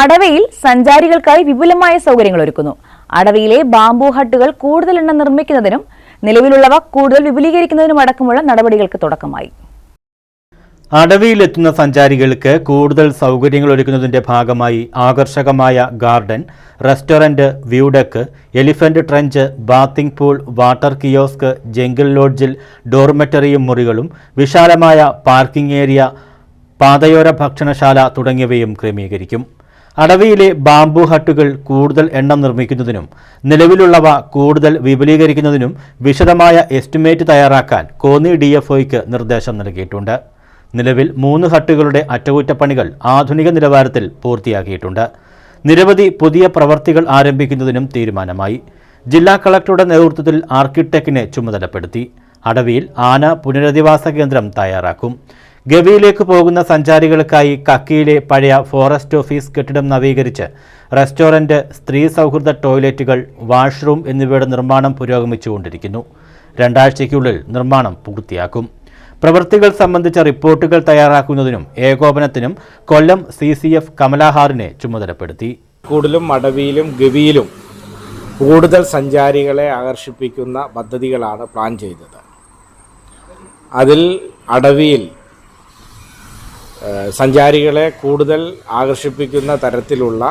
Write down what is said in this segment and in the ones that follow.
അടവയിൽ സഞ്ചാരികൾക്കായി വിപുലമായ സൗകര്യങ്ങൾ ഒരുക്കുന്നു. അടവയിലെ ബാംബു ഹട്ടുകൾ കൂടുതൽ എണ്ണം നിർമ്മിക്കുന്നതിനും നിലവിലുള്ളവ കൂടുതൽ വിപുലീകരിക്കുന്നതിനും അടക്കമുള്ള നടപടികൾക്ക് തുടക്കമായി. അടവിയിലെത്തുന്ന സഞ്ചാരികൾക്ക് കൂടുതൽ സൗകര്യങ്ങൾ ഒരുക്കുന്നതിന്റെ ഭാഗമായി ആകർഷകമായ garden restaurant view deck elephant trench bathing pool water kiosk jungle ലോഡ്ജിൽ ഡോർമെറ്ററിയും മുറികളും വിശാലമായ പാർക്കിംഗ് ഏരിയ പാതയോര ഭക്ഷണശാല തുടങ്ങിയവയും ക്രമീകരിക്കും. അടവിയിലെ ബാംബു ഹട്ടുകൾ കൂടുതൽ എണ്ണം നിർമ്മിക്കുന്നതിനും നിലവിലുള്ളവ കൂടുതൽ വിപുലീകരിക്കുന്നതിനും വിശദമായ എസ്റ്റിമേറ്റ് തയ്യാറാക്കാൻ കോന്നി ഡി എഫ് നിർദ്ദേശം നൽകിയിട്ടുണ്ട്. നിലവിൽ മൂന്ന് ഹട്ടുകളുടെ അറ്റകുറ്റപ്പണികൾ ആധുനിക നിലവാരത്തിൽ പൂർത്തിയാക്കിയിട്ടുണ്ട്. നിരവധി പുതിയ പ്രവർത്തികൾ ആരംഭിക്കുന്നതിനും തീരുമാനമായി. ജില്ലാ കളക്ടറുടെ നേതൃത്വത്തിൽ ആർക്കിടെക്റ്റിനെ ചുമതലപ്പെടുത്തി. അടവിയിൽ ആന പുനരധിവാസ കേന്ദ്രം തയ്യാറാക്കും. ഗവിയിലേക്ക് പോകുന്ന സഞ്ചാരികൾക്കായി കക്കിയിലെ പഴയ ഫോറസ്റ്റ് ഓഫീസ് കെട്ടിടം നവീകരിച്ച് റെസ്റ്റോറന്റ് സ്ത്രീ സൗഹൃദ ടോയ്ലറ്റുകൾ വാഷ്റൂം എന്നിവയുടെ നിർമ്മാണം പുരോഗമിച്ചുകൊണ്ടിരിക്കുന്നു. രണ്ടാഴ്ചയ്ക്കുള്ളിൽ നിർമ്മാണം പൂർത്തിയാക്കും. പ്രവൃത്തികൾ സംബന്ധിച്ച റിപ്പോർട്ടുകൾ തയ്യാറാക്കുന്നതിനും ഏകോപനത്തിനും കൊല്ലം സി സി എഫ് കമലാഹാറിനെ ചുമതലപ്പെടുത്തി. കൂടുതലും മടവിയിലും ഗവിയിലും കൂടുതൽ സഞ്ചാരികളെ ആകർഷിപ്പിക്കുന്ന പദ്ധതികളാണ് പ്ലാൻ ചെയ്തത്. അതിൽ അടവിയിൽ സഞ്ചാരികളെ കൂടുതൽ ആകർഷിപ്പിക്കുന്ന തരത്തിലുള്ള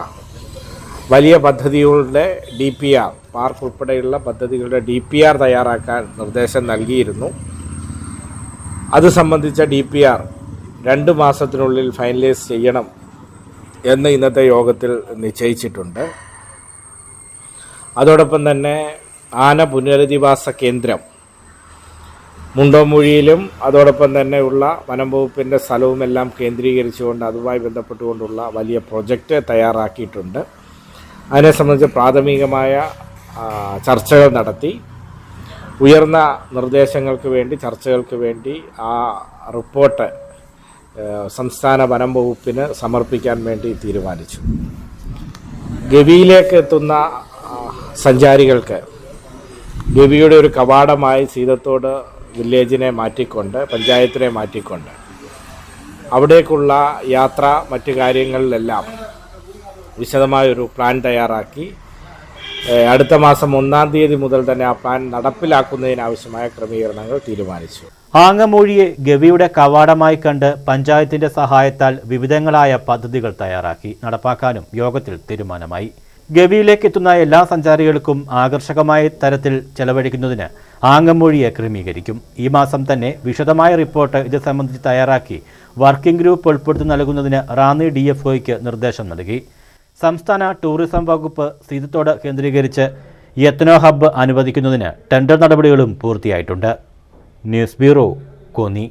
വലിയ പദ്ധതികളുടെ ഡി പി ആർ പാർക്ക് ഉൾപ്പെടെയുള്ള പദ്ധതികളുടെ ഡി പി ആർ തയ്യാറാക്കാൻ നിർദ്ദേശം നൽകിയിരുന്നു. അത് സംബന്ധിച്ച ഡി പി ആർ രണ്ട് മാസത്തിനുള്ളിൽ ഫൈനലൈസ് ചെയ്യണം എന്ന് ഇന്നത്തെ യോഗത്തിൽ നിശ്ചയിച്ചിട്ടുണ്ട്. അതോടൊപ്പം തന്നെ ആന പുനരധിവാസ കേന്ദ്രം മുണ്ടോമൂഴിയിലും അതോടൊപ്പം തന്നെയുള്ള വനം വകുപ്പിന്റെ സ്ഥലവുമെല്ലാം കേന്ദ്രീകരിച്ചുകൊണ്ട് അതുമായി ബന്ധപ്പെട്ടുകൊണ്ടുള്ള വലിയ പ്രൊജക്റ്റ് തയ്യാറാക്കിയിട്ടുണ്ട്. അതിനെ സംബന്ധിച്ച് പ്രാഥമികമായ ചർച്ചകൾ നടത്തി. ഉയർന്ന നിർദ്ദേശങ്ങൾക്ക് വേണ്ടി ചർച്ചകൾക്ക് വേണ്ടി ആ റിപ്പോർട്ട് സംസ്ഥാന വനം വകുപ്പിന് സമർപ്പിക്കാൻ വേണ്ടി തീരുമാനിച്ചു. ഗവിയിലേക്ക് എത്തുന്ന സഞ്ചാരികൾക്ക് ഗവിയുടെ ഒരു കവാടമായി സീതത്തോട് വില്ലേജിനെ മാറ്റിക്കൊണ്ട് പഞ്ചായത്തിനെ മാറ്റിക്കൊണ്ട് അവിടേക്കുള്ള യാത്ര മറ്റു കാര്യങ്ങളിലെല്ലാം വിശദമായൊരു പ്ലാൻ തയ്യാറാക്കി. അടുത്ത മാസം ഒന്നാം തീയതി മുതൽ തന്നെ ആ പ്ലാൻ നടപ്പിലാക്കുന്നതിനാവശ്യമായ ക്രമീകരണങ്ങൾ തീരുമാനിച്ചു. ആങ്ങമൂഴിയെ ഗവിയുടെ കവാടമായി കണ്ട് പഞ്ചായത്തിന്റെ സഹായത്താൽ വിവിധങ്ങളായ പദ്ധതികൾ തയ്യാറാക്കി. നടപ്പാക്കാനും യോഗത്തിൽ തീരുമാനമായി. ഗവിയിലേക്ക് എത്തുന്ന എല്ലാ സഞ്ചാരികൾക്കും ആകർഷകമായ തരത്തിൽ ചെലവഴിക്കുന്നതിന് ആങ്ങമൊഴിയെ ക്രമീകരിക്കും. ഈ മാസം തന്നെ വിശദമായ റിപ്പോർട്ട് ഇത് സംബന്ധിച്ച് തയ്യാറാക്കി വർക്കിംഗ് ഗ്രൂപ്പ് ഉൾപ്പെടുത്തി നൽകുന്നതിന് റാന്നി ഡി എഫ് ഒയ്ക്ക് നിർദ്ദേശം നൽകി. സംസ്ഥാന ടൂറിസം വകുപ്പ് സീതത്തോട് കേന്ദ്രീകരിച്ച് യത്നോ ഹബ്ബ് അനുവദിക്കുന്നതിന് ടെൻഡർ നടപടികളും പൂർത്തിയായിട്ടുണ്ട്. News bureau Konni.